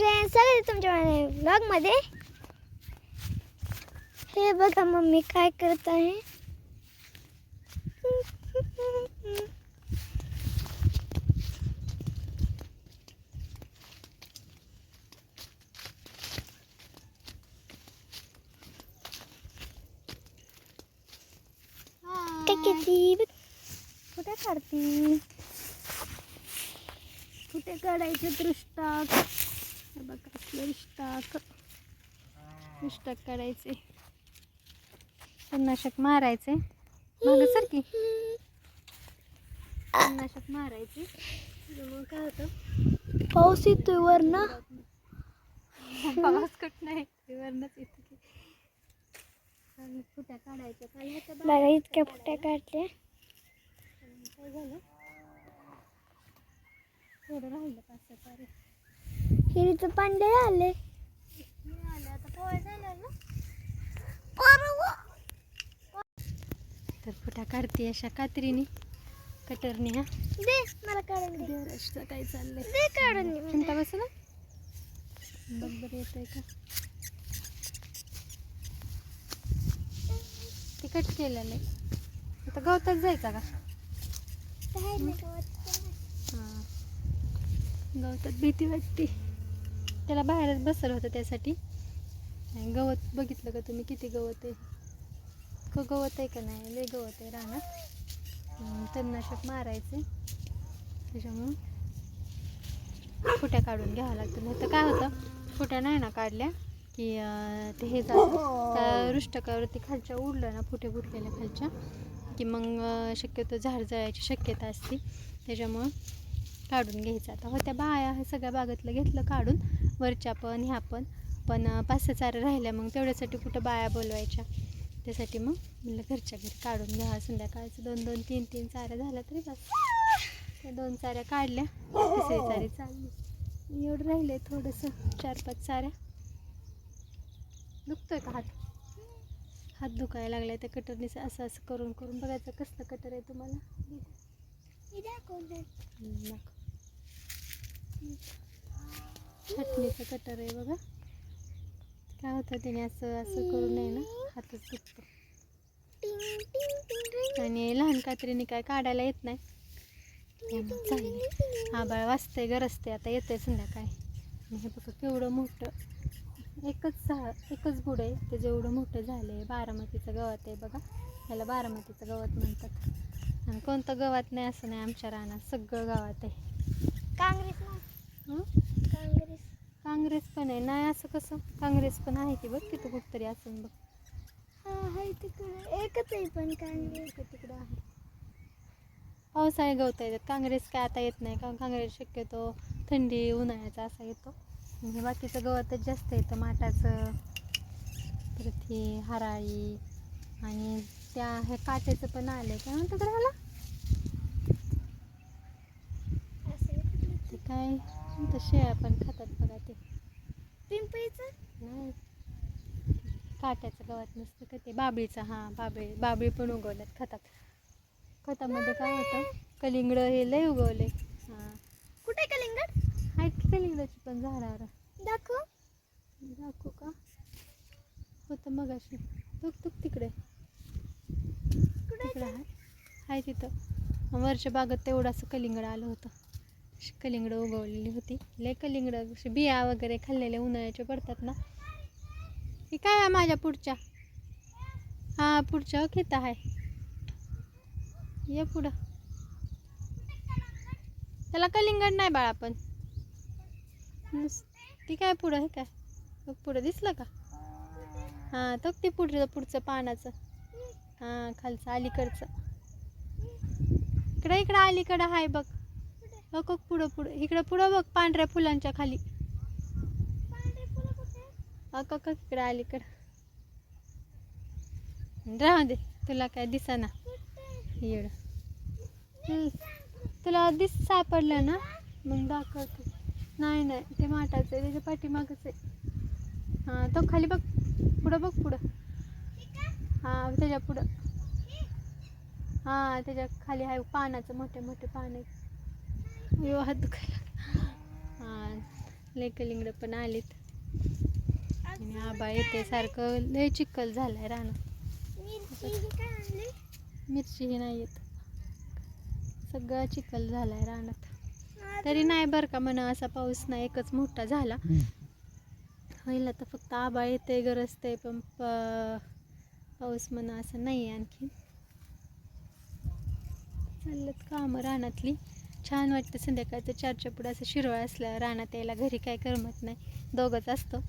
Friends सगळे तुमच्या ब्लॉगमध्ये हे बघा मम्मी काय करत आहे। काय किती कुठे काढती कुठे काढायचे दृष्टाक हे बघा असले दृष्टाक दृष्टाक काढायचे. तणनाशक मारायचे. मग सर की. तणनाशक मारायचे. मग काय होतं? पाऊस येतोय वर ना पाऊस कुठ नाही वरनच येतं की. आणि फुट्या काढायच्या. बघा इतक्या फुट्या काढल्या. काय झालं? थोडं राहिलं पाच सहा पारे? हिरीचं पांडे आले. तर फुटा काढते अशा कात्रीने? कटरने हा? दे मला काढून दे. देवराजचं काय चाललंय? दे काढून दे. चिंता बस ना बघ बरं येतंय का? ते कट केलेलं आहे. आता गवतात जायचा का? हां. गवतात भीती वाटते. त्याला बाहेरच बसलं होतं त्यासाठी. आणि गवत बघितलं का तुम्ही? किती गवत आहे? क गवत आहे का नाही? लय गवत आहे रानात. तणनाशक मारायचे. त्याच्यामुळं फुट्या काढून घ्यावं लागतं नाही तर काय होतं? फुट्या नाही ना काढल्या की ते हे जातं. त्या रुष्टकावरती खालच्या उडलं ना फुटे फुटलेल्या खालच्या की मग शक्यतो झाड जळायची शक्यता असते. त्याच्यामुळं काढून घ्यायचं. आता होत्या बाया हे सगळ्या बागातलं घेतलं काढून वरच्या पण ह्या पण पण पाच सहा राहिल्या मग तेवढ्यासाठी कुठं बाया बोलवायच्या? त्यासाठी मग म्हणलं घरच्या घरी काढून घ्यावा संध्याकाळचं दोन दोन तीन तीन चाऱ्या झाल्या तरी बस. त्या दोन चाऱ्या काढल्या तिसरी चारी चालली. एवढं राहिले थोडंसं चार पाच चाऱ्या. दुखतोय का हात? हात दुखायला लागलाय त्या कटरनीच असं असं करून करून बघायचं कसलं कटर आहे तुम्हाला हे दाखव दे. हम्म, दाखव. चटणीचं कटर आहे बघा. काय होतं त्याने असं असं करू नये ना हातच दुखतो. आणि लहान कात्रीने काय काढायला येत नाही. त्यामुळे चाललंय. आबाळ वाजतंय गरजते आता येतंय संध्याकाळी. हे बघा केवढं मोठं. एकच सहा एकच बुड आहे. ते जेवढं मोठं झालं आहे बारामतीचं गवत आहे बघा. याला बारामतीचं गवत म्हणतात. आणि कोणतं गवत नाही असं नाही आमच्या रानात सगळं गावात आहे काँग्रेस ना हं? काँग्रेस काँग्रेस पण आहे. नाही असं कसं? काँग्रेस पण आहे की बघ तिथं कुठतरी असं बघ. हा तिकडे. एकच आहे पण काँग्रेस तिकडं आहे. पावसाळी गवत येतात काँग्रेस काय आता येत नाही. कारण काँग्रेस शक्यतो थंडी उन्हाळ्याचा असा येतो. म्हणजे बाकीचं गवतच जास्त येतं माठाचं परत हे हराळी आणि त्या हे काट्याचं पण आलं काय म्हणतात राहिला असं आहे. ते काय? म्हणतात शेळ्या पण खातात बघा ते. पिंपळीचं? नाही. काट्याचं गवत नसतं का ते? बाबळीचं हां बाबळी बाबळी पण उगवल्यात खतात. खतामध्ये काय होतं? कलिंगड हे लय उगवले. हां. कुठे कलिंगड? आहेत की कलिंगडाची पण झाडावर? दाखव. दाखवू का? होतं मग अशी तुक तुक तिकडे. कुठे तिकडे आहे. आहे तिथं. वरच्या बागेत तेवढं असं कलिंगड आलं होतं. कलिंगडं उगवलेली होती. लय कलिंगडं अशी बिया वगैरे खाल्लेले उन्हाळ्याचे पडतात ना. हे काय माझ्या पुढच्या? हां पुढच्या हो खेत आहे ये पुढं. त्याला कलिंगड नाही बाळा पण. ती काय पुढं हे काय? पुढं दिसलं का? हां तो ते पुढचं पुढचं पानाचं. हां खालचं अलीकडचं. इकडं इकडं अलीकडं आहे बघ. बघ पुढं पुढं. इकडं पुढं बघ पांढऱ्या फुलांच्या खाली. अक अक इकडं अलीकडं. राहू दे तुला काय दिसाना. येड. तुला दिस सापडलं ना? मग दाखवते. नाही नाही. ते माठाचं आहे त्याच्या पाठीमागच आहे. हां तो खाली बघ. पुढं बघ पुढं. हां त्याच्या पुढं. हां त्याच्याखाली आहे. पानाचं मोठे मोठे पान आहेत. अयो, हात दुखायला हां लय पण आलीत. आणि आबा येते सारखं. लय चिखल झालाय रानात. मिरची ही मिरचीही नाही येत. सगळं चिखल झालाय रानात. तरी नाही बरं का म्हणा असा पाऊस नाही एकच मोठा झाला. होईल तर फक्त आबा येते गरजते पण प- पाऊस म्हणा असं नाही आहे आणखी चाललं कामं रानातली. छान वाटतं संध्याकाळचं चारच्या पुढं असं शिरवळ असलं रानात यायला घरी काय करमत नाही. दोघंच असतं.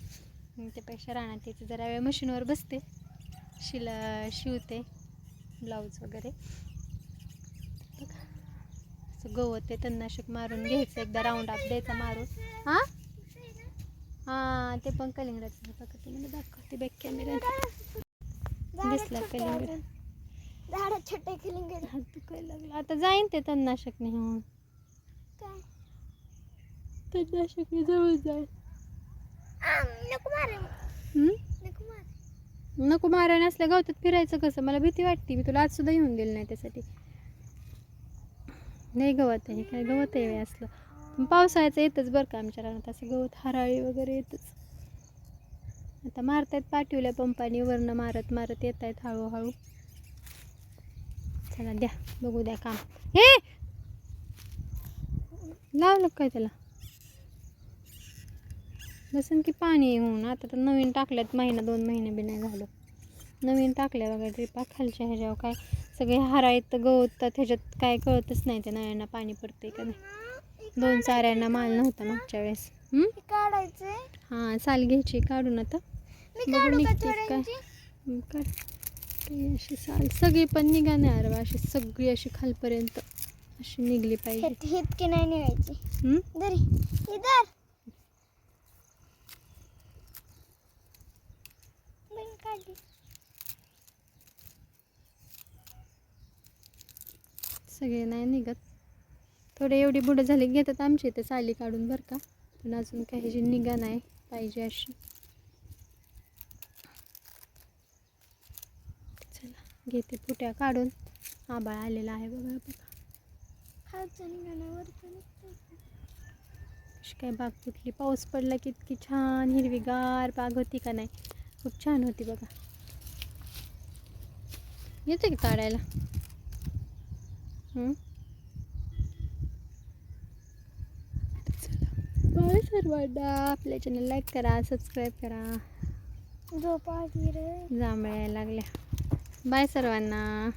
त्यापेक्षा रानात यायचं जरा वेळ मशीनवर बसते. शिला शिवते. ब्लाऊज वगैरे. असं गवत ते तणनाशक मारून घ्यायचं. एकदा राऊंड अप द्यायचा मारून. हां? हां ते पण कलिंगडाचं बघा. ते मला दाखवते बॅक कॅमेऱ्यात दिसला कलिंगड. झाड छोटे कलिंगड. हात दुखायला लागला. आता जाईन ते तणनाशक नेऊन. जवळ जाईल नको मारे. असल्या गवतात फिरायचं कसं? मला भीती वाटते मी तुला आज सुद्धा येऊन दिलं नाही त्यासाठी. नाही गवत आहे काय गवत आहे असलं. पावसाळ्याचं येतच बरं का आमच्या रानात असं गवत हराळी वगैरे येतच. आता मारतायत पाठवल्या पंपाने वरनं मारत मारत येत आहेत हळूहळू. चला द्या बघू द्या काम. हे! लावलं काय त्याला. बसन की पाणी होऊन आता तर नवीन टाकल्यात महिना दोन महिने बी नाही झालं. नवीन टाकल्या बघा ड्रिपा खालच्या ह्याच्यावर काय सगळे हारायत गवतात ह्याच्यात काय कळतच नाही त्या नळ्यांना पाणी पडतंय का नाही. दोन चाऱ्यांना माल नव्हता मागच्या वेळेस? हे? हां साल घ्यायची काढून आता. काय? काढ. अशी साल. सगळी पण निघा नाही अरे अशी सगळी अशी खालपर्यंत. अशी निघली पाहिजे. इतकी नाही निघायची. हम्म? दरी इधर बहीण काढली. सगळे नाही निघत. थोडे एवढी बुडं झाली की घेतात आमच्या इथे साली काढून बरं का. पण अजून काही जी निगा नाही पाहिजे अशी. चला घेते फुट्या काढून. आबाळ आलेला आहे बघा बघा खालचं निघालं वरचं निघतं कशी काय बाग फुटली पाऊस पडला की इतकी छान हिरवीगार बाग होती का नाही? खूप छान होती बघा. येते की काढायला? हं? बाय सर्वांना आपल्या चॅनल लाईक करा सबस्क्राईब करा. झोप जांभळ्या लागल्या. बाय सर्वांना.